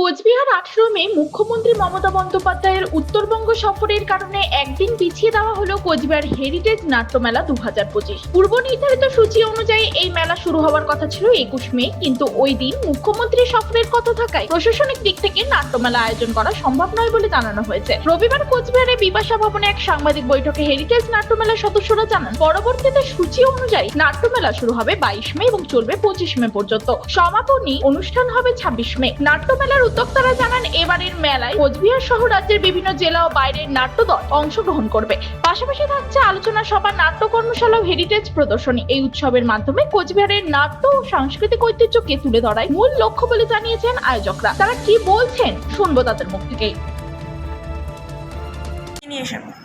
কোচবিহার আঠেরো মে মুখ্যমন্ত্রী মমতা বন্দ্যোপাধ্যায়ের উত্তরবঙ্গ সফরের কারণে একদিন পিছিয়ে দেওয়া হলো কোচবিহার হেরিটেজ নাট্যমেলা দু হাজার পঁচিশ। পূর্ব নির্ধারিত সূচি অনুযায়ী এই মেলা শুরু হওয়ার কথা ছিল একুশ মে, কিন্তু ওই দিন মুখ্যমন্ত্রী সফরের কথা থাকায় প্রশাসনিক দিক থেকে নাট্যমেলা আয়োজন করা সম্ভব নয় বলে জানানো হয়েছে। রবিবার কোচবিহারে বিপাশা ভবনে এক সাংবাদিক বৈঠকে হেরিটেজ নাট্যমেলার সদস্যরা জানান, পরবর্তীতে সূচি অনুযায়ী নাট্যমেলা শুরু হবে বাইশ মে এবং চলবে পঁচিশ মে পর্যন্ত। সমাপনী অনুষ্ঠান হবে ছাব্বিশ মে। নাট্যমেলার উদ্যোক্তারা জানান এবারের মেলায় কোচবিহার সহ রাজ্যের বিভিন্ন জেলা ও বাইরের নাট্য নাট্যদল অংশগ্রহণ করবে। পাশাপাশি থাকছে আলোচনা সভা নাট্য কর্মশালা ও হেরিটেজ প্রদর্শনী। এই উৎসবের মাধ্যমে কোচবিহারের নাট্য ও সাংস্কৃতিক ঐতিহ্যকে তুলে ধরায় মূল লক্ষ্য বলে জানিয়েছেন আয়োজকরা। তারা কি বলছেন শুনব তাদের মুখ থেকেই।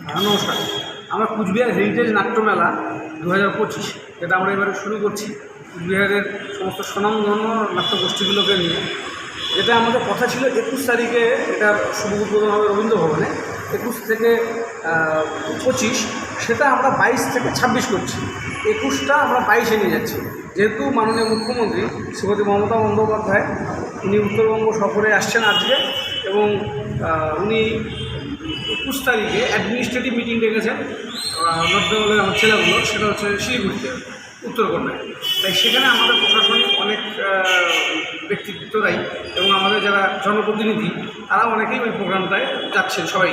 হ্যাঁ, নমস্কার। আমরা কুচবিহার হেরিটেজ নাট্যমেলা দু হাজার পঁচিশ যেটা আমরা এবারে শুরু করছি। কুচবিহারের সমস্ত স্বনামধন্য নাট্যগোষ্ঠীগুলোকে নিয়ে। যেটা আমাদের কথা ছিল একুশ তারিখে, এটা শুভ উদ্বোধন হবে রবীন্দ্র ভবনে একুশ থেকে পঁচিশ, সেটা আমরা বাইশ থেকে ছাব্বিশ করছি। একুশটা আমরা বাইশে নিয়ে যাচ্ছি। যেহেতু মাননীয় মুখ্যমন্ত্রী শ্রীমতী মমতা বন্দ্যোপাধ্যায়, উনি উত্তরবঙ্গ সফরে আসছেন আজকে এবং উনি একুশ তারিখে অ্যাডমিনিস্ট্রেটিভ মিটিং ডেকেছেন নর্থ বেঙ্গলের আমার ছেলেগুলো সেটা হচ্ছে শিলিগুড়িতে, উত্তরকন্যায়। তাই সেখানে আমাদের প্রশাসনিক অনেক ব্যক্তিত্বরাই এবং আমাদের যারা জনপ্রতিনিধি তারা অনেকেই ওই প্রোগ্রামটায় যাচ্ছেন সবাই।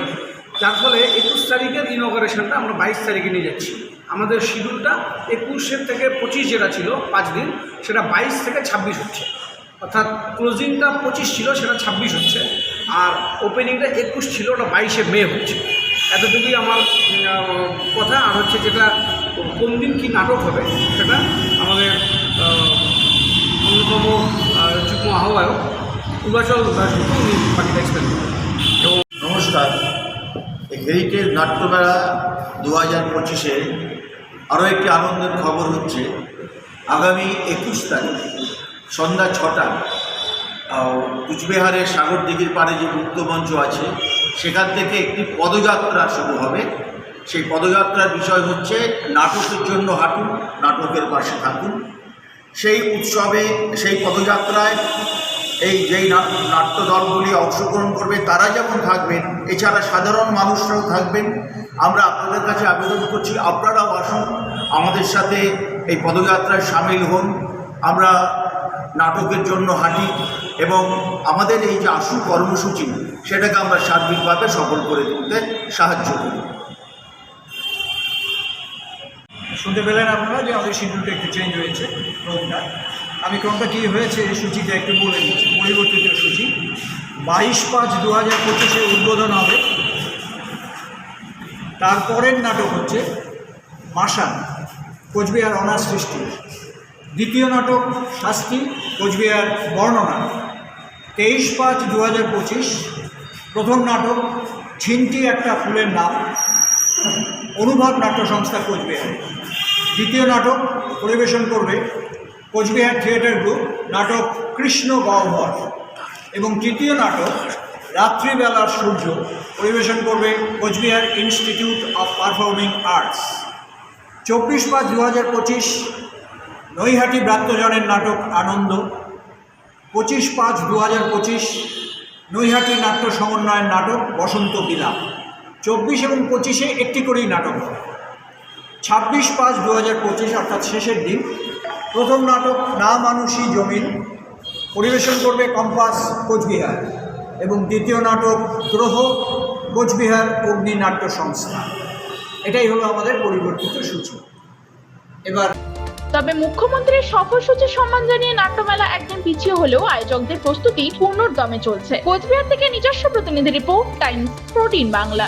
যার ফলে একুশ তারিখের ইনগ্রেশনটা আমরা বাইশ তারিখে নিয়ে যাচ্ছি। আমাদের শিডিউলটা একুশের থেকে পঁচিশ যেটা ছিল, পাঁচ দিন, সেটা বাইশ থেকে ছাব্বিশ হচ্ছে। অর্থাৎ ক্লোজিংটা পঁচিশ ছিল, সেটা ছাব্বিশ হচ্ছে। আর ওপেনিংটা একুশ ছিল, ওটা বাইশে মে হচ্ছে। এতটুকুই আমার কথা। আর হচ্ছে যেটা, কোন দিন কী নাটক হবে সেটা আমাদের অন্যতম যুগ্ম আহ্বায়ক পূর্বাচল উনি এবং নমস্কার। হেরিটেজ নাট্যমেলা দু হাজার পঁচিশে আরও একটি আনন্দের খবর হচ্ছে, আগামী একুশ তারিখ, সন্ধ্যা ছটা কুচবিহারের সাগর দিঘির পাড়ে যে মুক্তমঞ্চ আছে সেখান থেকে একটি পদযাত্রা শুরু হবে। সেই পদযাত্রার বিষয় হচ্ছে নাটকের জন্য হাঁটুন, নাটকের পাশে থাকুন। সেই উৎসবে, সেই পদযাত্রায় এই যেই নাট্য দলগুলি অংশগ্রহণ করবে, তারা যেমন থাকবেন, এছাড়া সাধারণ মানুষরাও থাকবেন। আমরা আপনাদের কাছে আবেদন করছি, আপনারাও আসুন, আমাদের সাথে এই পদযাত্রায় সামিল হন। আমরা নাটকের জন্য হাঁটি এবং আমাদের এই যে আশু কর্মসূচি, সেটাকে আমরা সার্বিকভাবে সফল করে তুলতে সাহায্য করি। শুনতে পেলেন আপনারা যে আমাদের শিডিউলটা একটু চেঞ্জ হয়েছে, ক্রমটা। আমি ক্রমটা কী হয়েছে, এই সূচিটা একটু বলে দিচ্ছি, পরিবর্তিত সূচি। বাইশ পাঁচ দু হাজার পঁচিশে উদ্বোধন হবে। তারপরের নাটক হচ্ছে মাসান কোচবিহার অনার সৃষ্টি। দ্বিতীয় নাটক শাস্তি, কোচবিহার বর্ণনা। তেইশ পাঁচ দু হাজার পঁচিশ, প্রথম নাটক ছিনটি একটা ফুলের নাম, অনুভব নাট্য সংস্থা কোচবিহার। দ্বিতীয় নাটক, পরিবেশন করবে কোচবিহার থিয়েটার গ্রুপ, নাটক কৃষ্ণ গহ্বর। এবং তৃতীয় নাটক, রাত্রিবেলার সূর্য, পরিবেশন করবে Cooch Behar institute of performing arts. চব্বিশ পাঁচ দু হাজার পঁচিশ নৈহাটি ব্রাত্যজনের নাটক আনন্দ। পঁচিশ পাঁচ দু হাজার পঁচিশ নৈহাটি নাট্য সমন্বয়ের নাটক বসন্ত বিলাপ। চব্বিশ এবং পঁচিশে একটি করেই নাটক হবে। ছাব্বিশ পাঁচ দু হাজার পঁচিশ অর্থাৎ শেষের দিন প্রথম নাটক না মানুষই জমিন। পরিবেশন করবে কম্পাস কোচবিহার এবং দ্বিতীয় নাটক গ্রহ কোচবিহার অগ্নি নাট্য সংস্থা। এটাই হলো আমাদের পরিবর্তিত সূচক এবার তবে মুখ্যমন্ত্রীর সফরসূচি সম্মান জানিয়ে নাট্যমেলা একদিন পিছিয়ে হলেও আয়োজকদের প্রস্তুতি পূর্ণর দমে চলছে। কোচবিহার থেকে নিজস্ব প্রতিনিধি রিপোর্ট, টাইমস, প্রোটিন বাংলা।